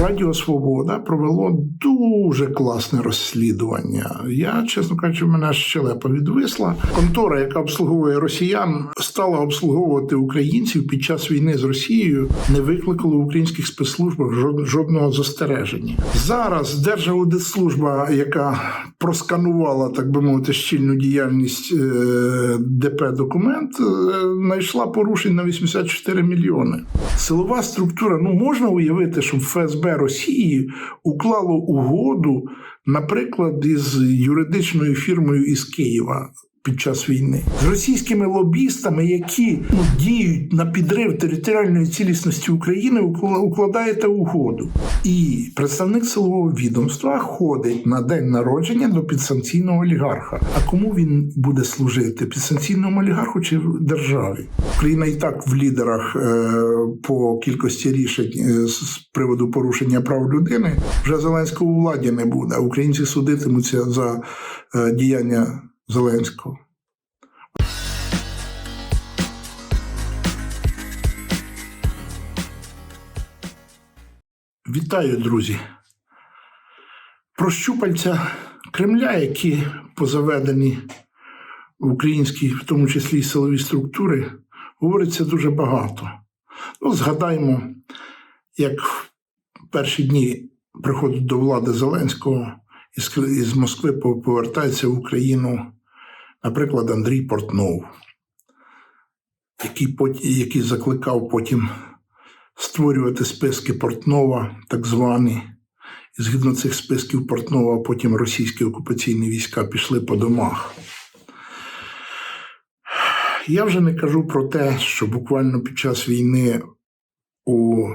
Радіо Свобода провело дуже класне розслідування. Я, чесно кажучи, в мене щелепа відвисла. Контора, яка обслуговує росіян, стала обслуговувати українців під час війни з Росією, не викликало в українських спецслужбах жодного застереження. Зараз Держаудитслужба, яка просканувала, так би мовити, щільну діяльність е, ДП документ, е, знайшла порушень на 84 мільйони. Силова структура, ну можна уявити, щоб ФСБ Росії уклало угоду, наприклад, із юридичною фірмою із Києва. Під час війни з російськими лобістами, які ну, діють на підрив територіальної цілісності України, укла- укладаєте угоду. І представник силового відомства ходить на день народження до підсанкційного олігарха. А кому він буде служити? Підсанкційному олігарху чи державі? Україна і так в лідерах е, по кількості рішень е, з приводу порушення прав людини. Вже Зеленського у владі не буде. Українці судитимуться за е, діяння Зеленського. Вітаю, друзі. Про щупальця Кремля, які позаведені в українські, в тому числі й силові структури, говориться дуже багато. Ну, згадаймо, як в перші дні приходу до влади Зеленського із Москви повертається в Україну, наприклад, Андрій Портнов, який, який закликав потім створювати списки Портнова, так звані. І згідно цих списків Портнова, потім російські окупаційні війська пішли по домах. Я вже не кажу про те, що буквально під час війни у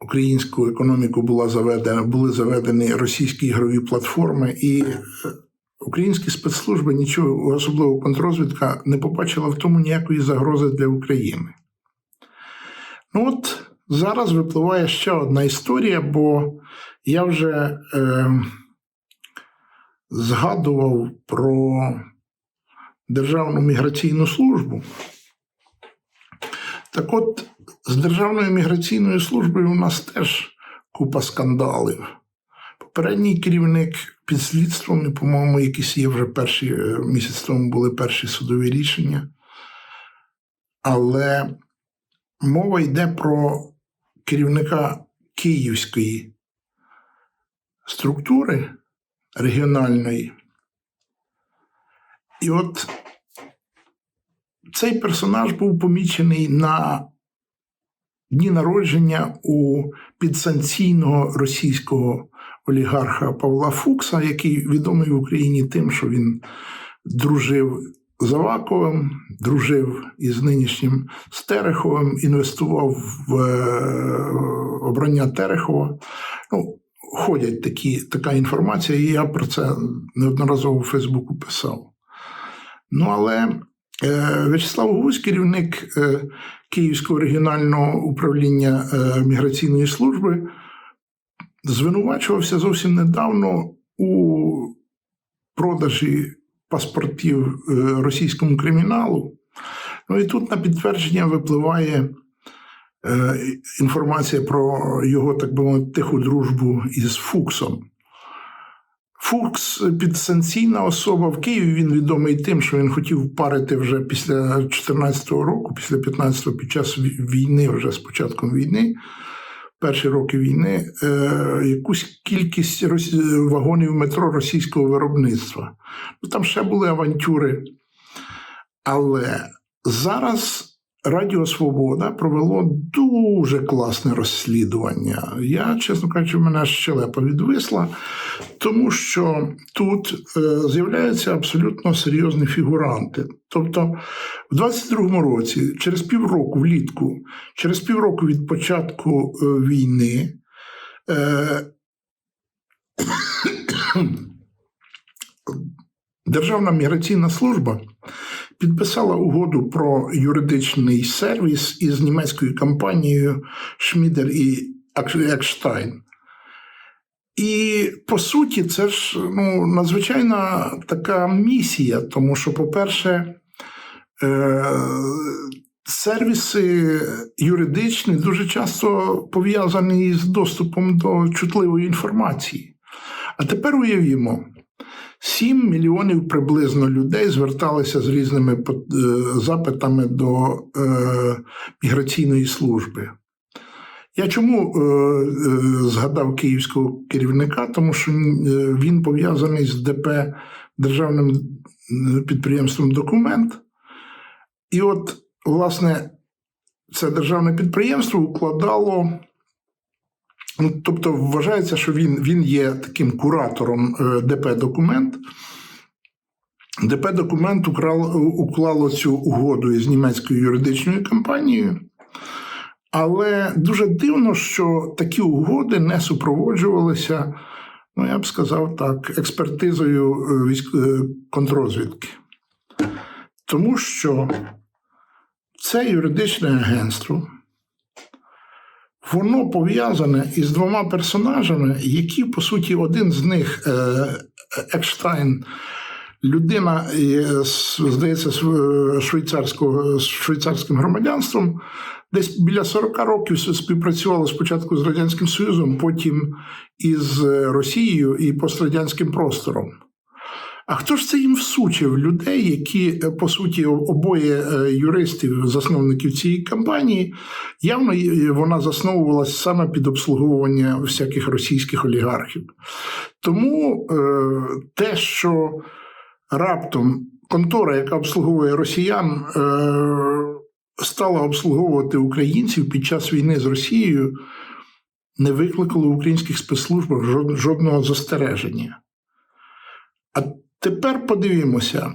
українську економіку була заведена, були заведені російські ігрові платформи, і е, українські спецслужби нічого, особливо контррозвідка, не побачила в тому ніякої загрози для України. Ну от зараз випливає ще одна історія, бо я вже е, згадував про Державну міграційну службу. Так от, з Державною міграційною службою у нас теж купа скандалів. Попередній керівник під слідством, і, по-моєму, якісь є вже перші е, місяць тому були перші судові рішення. Але мова йде про керівника Київської структури регіональної. І от цей персонаж був помічений на дні народження у підсанкційного російського олігарха Павла Фукса, який відомий в Україні тим, що він дружив з Аваковим, дружив із нинішнім Стереховим, інвестував в е, обрання Терехова. Ну, ходять такі, така інформація, і я про це неодноразово у Фейсбуку писав. Ну, але е, В'ячеслав Гусь, керівник е, Київського регіонального управління е, міграційної служби, звинувачувався зовсім недавно у продажі паспортів е, російському криміналу. Ну і тут на підтвердження випливає е, інформація про його, так би мовити, тиху дружбу із Фуксом. Фукс підсанкційна особа в Києві. Він відомий тим, що він хотів парити вже після 2014 року, після 15-го, під час війни, вже з початком війни, перші роки війни, е, якусь кількість вагонів метро російського виробництва. Ну, там ще були авантюри. Але зараз Радіо Свобода провело дуже класне розслідування. Я, чесно кажучи, в мене щелепа відвисла, тому що тут е, з'являються абсолютно серйозні фігуранти. Тобто, в 22-му році, через півроку влітку, через півроку від початку е, війни, е, Державна міграційна служба підписала угоду про юридичний сервіс із німецькою компанією Шмідер і Екштайн. І по суті, це ж ну, надзвичайна така місія, тому що, по-перше, е, сервіси юридичні дуже часто пов'язані з доступом до чутливої інформації. А тепер уявімо, 7 мільйонів приблизно людей зверталися з різними е, запитами до е, міграційної служби. Я чому е, згадав київського керівника? Тому що він пов'язаний з ДП державним підприємством Документ. І от, власне, це державне підприємство укладало. Ну, тобто, вважається, що він, він є таким куратором е, ДП Документ. ДП Документ украл, уклало цю угоду із німецькою юридичною компанією. Але дуже дивно, що такі угоди не супроводжувалися, ну я б сказав так, експертизою е, е. Тому що це юридичне агентство, воно пов'язане із двома персонажами, які, по суті, один з них, е, Екштайн, людина, е, здається, е, з швейцарським громадянством, десь біля 40 років співпрацювала спочатку з Радянським Союзом, потім із Росією і пострадянським простором. А хто ж це їм всучив людей, які, е, по суті, обоє е, юристів, засновників цієї кампанії, явно е, вона засновувалася саме під обслуговування всяких російських олігархів. Тому те, що раптом контора, яка обслуговує росіян, стала обслуговувати українців під час війни з Росією, не викликало в українських спецслужбах жодного застереження. А тепер подивімося.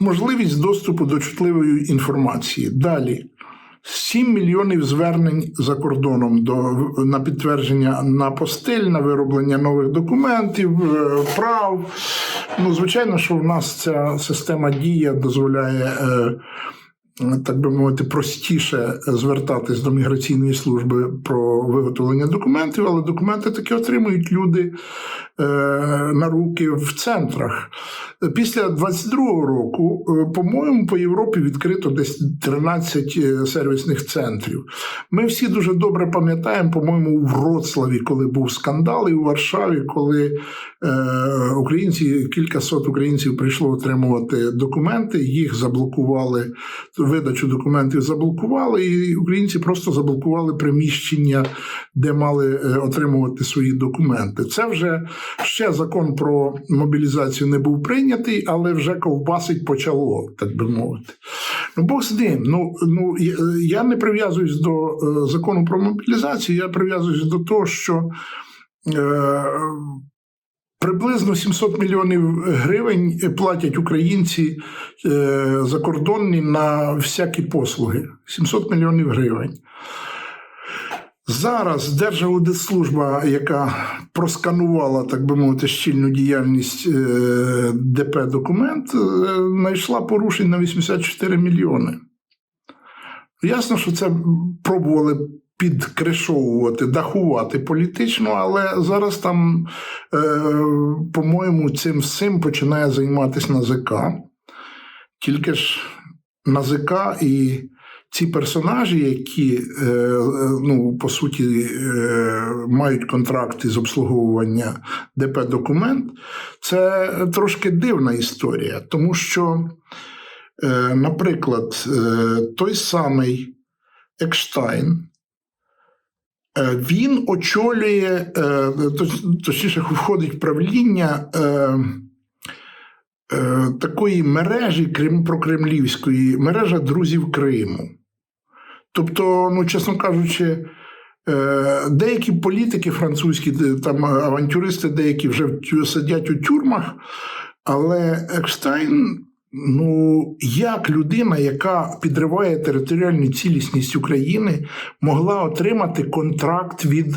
Можливість доступу до чутливої інформації. Далі. 7 мільйонів звернень за кордоном до, на підтвердження на постель, на вироблення нових документів, е, прав. Ну, звичайно, що в нас ця система дія дозволяє. Е, так би мовити, простіше звертатись до міграційної служби про виготовлення документів, але документи таки отримують люди е, на руки в центрах. Після 22-го року, е, по-моєму, по Європі відкрито десь 13 е, сервісних центрів. Ми всі дуже добре пам'ятаємо, по-моєму, у Вроцлаві, коли був скандал, і у Варшаві, коли українці, кілька сот українців прийшло отримувати документи, їх заблокували видачу документів заблокували, і українці просто заблокували приміщення, де мали е, отримувати свої документи. Це вже ще закон про мобілізацію не був прийнятий, але вже ковбасить почало, так би мовити. Ну, Бог з ним. Ну, ну, я не прив'язуюсь до е, закону про мобілізацію, я прив'язуюсь до того, що. Приблизно 700 мільйонів гривень платять українці е, закордонні на всякі послуги. 700 мільйонів гривень. Зараз Держаудитслужба, яка просканувала, так би мовити, щільну діяльність е, ДП документ, е, знайшла порушень на 84 мільйони. Ясно, що це пробували підкришовувати, дахувати політично, але зараз там, е, по-моєму, цим всім починає займатися НАЗК. Тільки ж НАЗК і ці персонажі, які, е, ну, по суті, е, мають контракти з обслуговування ДП документ, це трошки дивна історія, тому що, е, наприклад, е, той самий Екштайн. Е, він очолює, е, точніше, входить в правління е, такої мережі прокремлівської, мережа друзів Криму. Тобто, ну, чесно кажучи, деякі політики французькі, там авантюристи деякі вже сидять у тюрмах, але Екштайн Ну, як людина, яка підриває територіальну цілісність України, могла отримати контракт від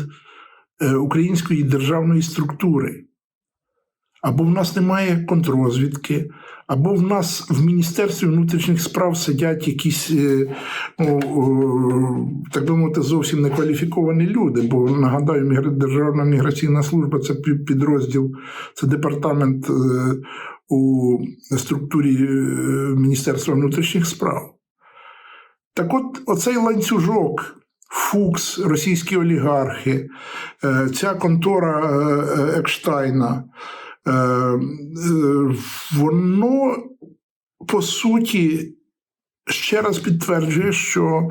е, української державної структури? або в нас немає контррозвідки, або в нас в Міністерстві внутрішніх справ сидять якісь, е, ну, так би мовити, зовсім некваліфіковані люди. Бо нагадаю, Державна міграційна служба це пі- підрозділ, це департамент е, у структурі е, Міністерства внутрішніх справ. Так от, оцей ланцюжок. Фукс, російські олігархи, е, ця контора е, Екштайна, воно по суті ще раз підтверджує, що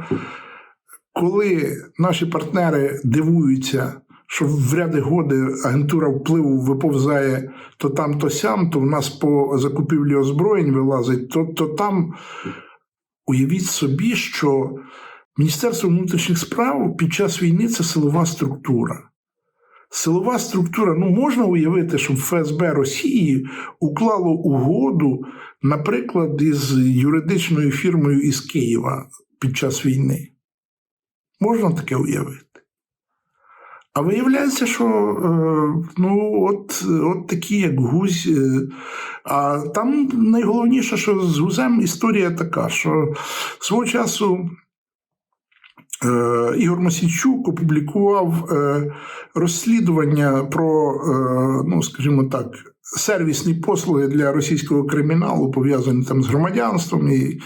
коли наші партнери дивуються, що в ряди годи агентура впливу виповзає то там, то сям, то в нас по закупівлі озброєнь вилазить, то, то там уявіть собі, що Міністерство внутрішніх справ під час війни це силова структура. Силова структура, ну можна уявити, щоб ФСБ Росії уклало угоду, наприклад, із юридичною фірмою із Києва під час війни. Можна таке уявити. А виявляється, що е, ну, от, от такі, як гузь. А там найголовніше, що з гузем історія така, що свого часу Е, Ігор Мосійчук опублікував е, розслідування про, ну скажімо так, сервісні послуги для російського криміналу, пов'язані там з громадянством і,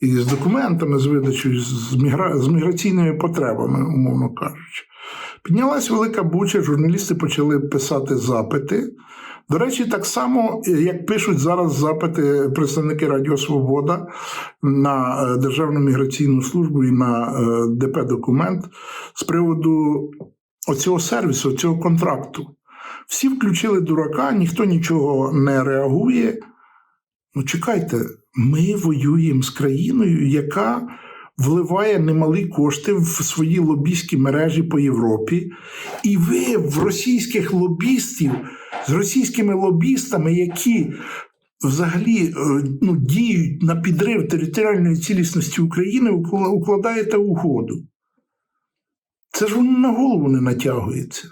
і з документами, з видачею, з, мігра... з міграційними потребами, умовно кажучи. Піднялась велика буча, журналісти почали писати запити. До речі, так само, як пишуть зараз запити представники Радіо Свобода на е, Державну міграційну службу і на е, ДП документ з приводу оцього сервісу, цього контракту. Всі включили дурака, ніхто нічого не реагує. Ну, чекайте, ми воюємо з країною, яка вливає немалі кошти в свої лобійські мережі по Європі, і ви в російських лобістів з російськими лобістами, які взагалі е, ну, діють на підрив територіальної цілісності України, укладаєте угоду. Це ж воно на голову не натягується.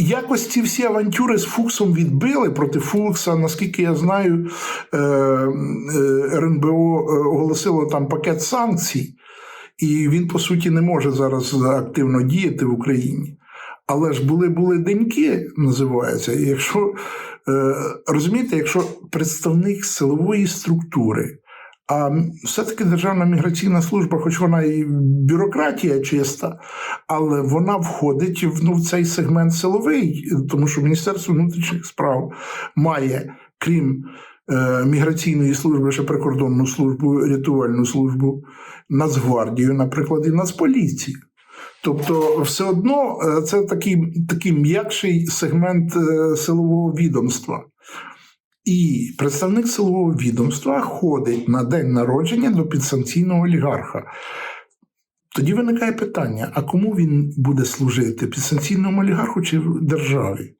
Якось ці всі авантюри з Фуксом відбили проти Фукса. Наскільки я знаю, е, е, РНБО е, оголосило там пакет санкцій, і він, по суті, не може зараз активно діяти в Україні. Але ж були були деньки, називається. Якщо розумієте, якщо представник силової структури, а все-таки Державна міграційна служба, хоч вона і бюрократія чиста, але вона входить в, ну, в цей сегмент силовий, тому що Міністерство внутрішніх справ має, крім е, міграційної служби, ще прикордонну службу, рятувальну службу, Нацгвардію, наприклад, і Нацполіцію. Тобто, все одно е, це такий, такий м'якший сегмент е, силового відомства. І представник силового відомства ходить на день народження до підсанкційного олігарха. Тоді виникає питання: а кому він буде служити? Підсанкційному олігарху чи державі?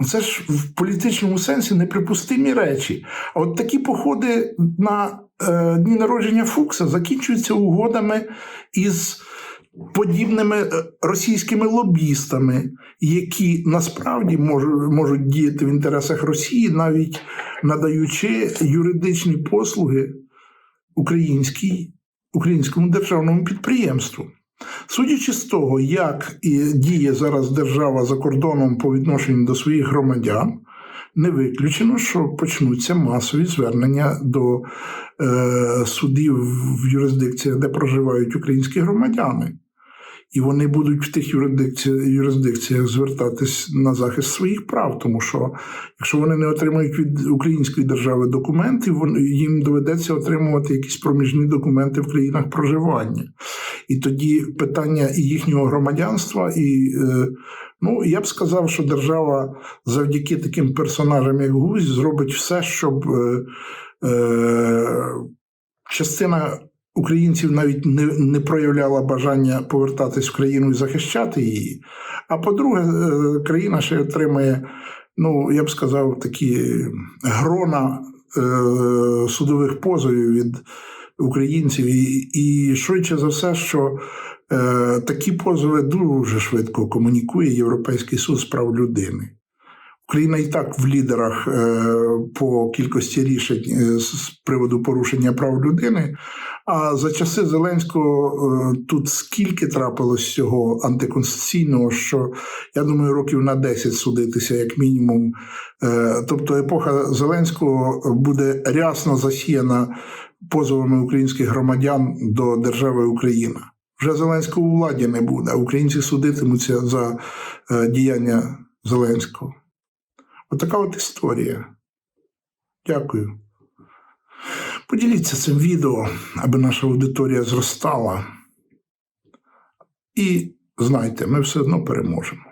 Ну, Це ж в політичному сенсі неприпустимі речі. А от такі походи на е, дні народження Фукса закінчуються угодами із подібними е, російськими лобістами, які насправді можуть, можуть діяти в інтересах Росії, навіть надаючи юридичні послуги українській, українському державному підприємству. Судячи з того, як діє зараз держава за кордоном по відношенню до своїх громадян, не виключено, що почнуться масові звернення до е, судів в юрисдикціях, де проживають українські громадяни. І вони будуть в тих юрисдикціях, юрисдикціях звертатись на захист своїх прав, тому що якщо вони не отримають від української держави документи, їм доведеться отримувати якісь проміжні документи в країнах проживання. І тоді питання і їхнього громадянства, і е, ну я б сказав, що держава завдяки таким персонажам, як Гузь, зробить все, щоб е, е, частина українців навіть не, не проявляла бажання повертатись в країну і захищати її. А по-друге, е, країна ще отримає, ну я б сказав, такі грона е, судових позовів від українців, і, і швидше за все, що Е, такі позови дуже швидко комунікує Європейський суд з прав людини. Україна і так в лідерах е, по кількості рішень е, з приводу порушення прав людини. А за часи Зеленського е, тут скільки трапилось цього антиконституційного, що я думаю, років на 10 судитися, як мінімум. Тобто епоха Зеленського буде рясно засіяна позовами українських громадян до держави Україна. Вже Зеленського у владі не буде, українці судитимуться за діяння Зеленського. Отака от історія. Дякую. Поділіться цим відео, аби наша аудиторія зростала. І знайте, ми все одно переможемо.